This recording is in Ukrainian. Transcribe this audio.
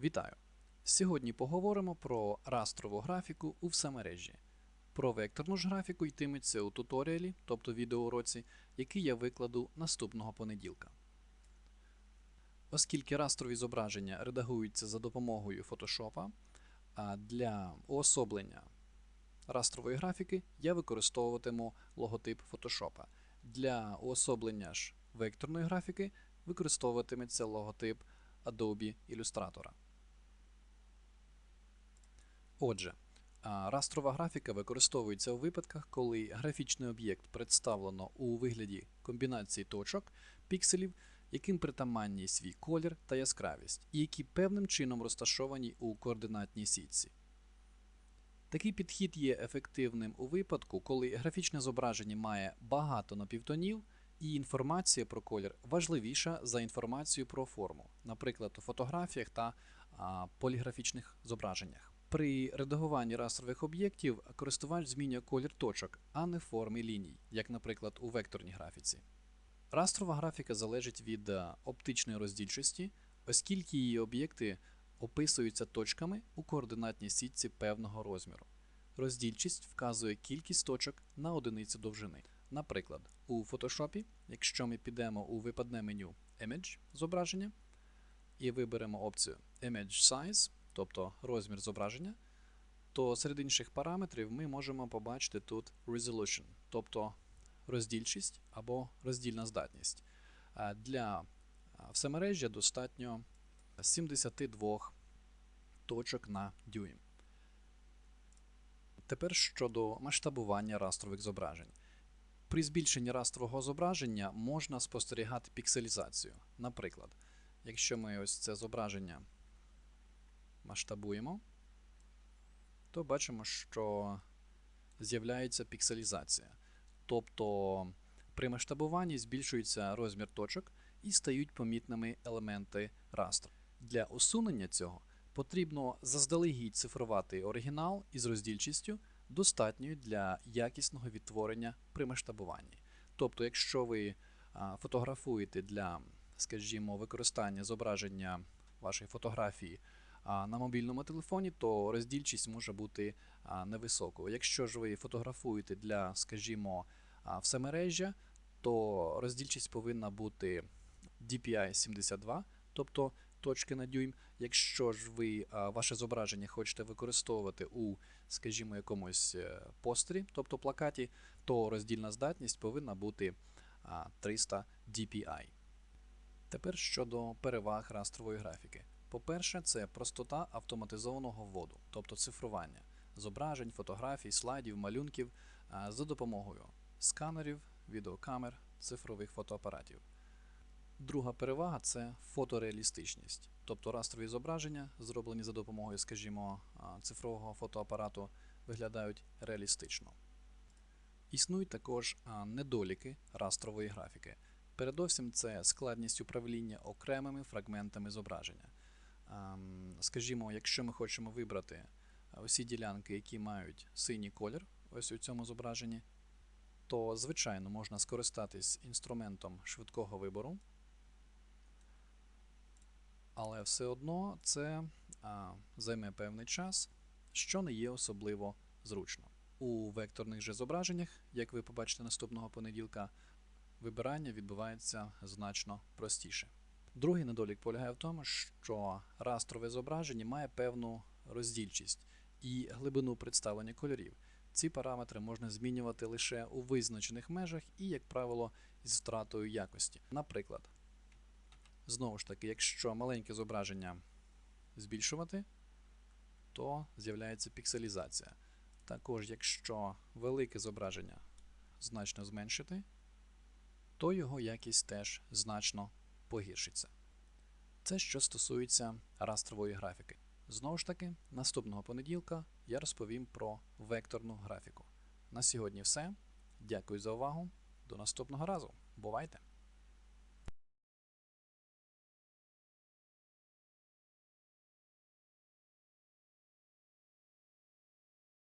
Вітаю! Сьогодні поговоримо про растрову графіку у всемережі. Про векторну ж графіку йтиметься у туторіалі, тобто відеоуроці, який я викладу наступного понеділка. Оскільки растрові зображення редагуються за допомогою Photoshop, а для уособлення растрової графіки я використовуватиму логотип Photoshop. Для уособлення ж векторної графіки використовуватиметься логотип Adobe Illustrator. Отже, растрова графіка використовується у випадках, коли графічний об'єкт представлено у вигляді комбінації точок, пікселів, яким притаманні свій колір та яскравість, і які певним чином розташовані у координатній сітці. Такий підхід є ефективним у випадку, коли графічне зображення має багато напівтонів, і інформація про колір важливіша за інформацію про форму, наприклад, у фотографіях та а, поліграфічних зображеннях. При редагуванні растрових об'єктів користувач змінює колір точок, а не форми ліній, як, наприклад, у векторній графіці. Растрова графіка залежить від е, оптичної роздільчості, оскільки її об'єкти описуються точками у координатній сітці певного розміру. Роздільчість вказує кількість точок на одиницю довжини. Наприклад, у Photoshop, якщо ми підемо у випадне меню Image зображення і виберемо опцію Image Size, тобто розмір зображення, то серед інших параметрів ми можемо побачити тут Resolution, тобто роздільчість або роздільна здатність. Для всемережжя достатньо 72 точок на дюйм. Тепер щодо масштабування растрових зображень. При збільшенні растрового зображення можна спостерігати пікселізацію. Наприклад, якщо ми ось це зображення масштабуємо, то бачимо, що з'являється пікселізація. Тобто при масштабуванні збільшується розмір точок і стають помітними елементи растру. Для усунення цього потрібно заздалегідь цифрувати оригінал із роздільчістю, достатньою для якісного відтворення при масштабуванні. Тобто, якщо ви фотографуєте для, скажімо, використання зображення вашої фотографії на мобільному телефоні, то роздільчість може бути невисокою. Якщо ж ви фотографуєте для, скажімо, всемережжя, то роздільчість повинна бути DPI 72, тобто точки на дюйм. Якщо ж ви ваше зображення хочете використовувати у, скажімо, якомусь е, постері, тобто плакаті, то роздільна здатність повинна бути 300 DPI. Тепер щодо переваг растрової графіки. По-перше, це простота автоматизованого вводу, тобто цифрування зображень, фотографій, слайдів, малюнків за допомогою сканерів, відеокамер, цифрових фотоапаратів. Друга перевага це фотореалістичність, тобто растрові зображення, зроблені за допомогою, скажімо, цифрового фотоапарату, виглядають реалістично. Існують також недоліки растрової графіки. Передовсім це складність управління окремими фрагментами зображення. Ам, Скажімо, якщо ми хочемо вибрати усі ділянки, які мають синій колір, ось у цьому зображенні, то звичайно можна скористатись інструментом швидкого вибору, але все одно це а, займе певний час, що не є особливо зручно. У векторних же зображеннях, як ви побачите наступного понеділка, вибирання відбувається значно простіше. Другий недолік полягає в тому, що растрове зображення має певну роздільчість і глибину представлення кольорів. Ці параметри можна змінювати лише у визначених межах і, як правило, з втратою якості. Наприклад, знову ж таки, якщо маленьке зображення збільшувати, то з'являється пікселізація. Також, якщо велике зображення значно зменшити, то його якість теж значно погіршиться. Це що стосується растрової графіки. Знову ж таки, наступного понеділка я розповім про векторну графіку. На сьогодні все. Дякую за увагу. До наступного разу. Бувайте!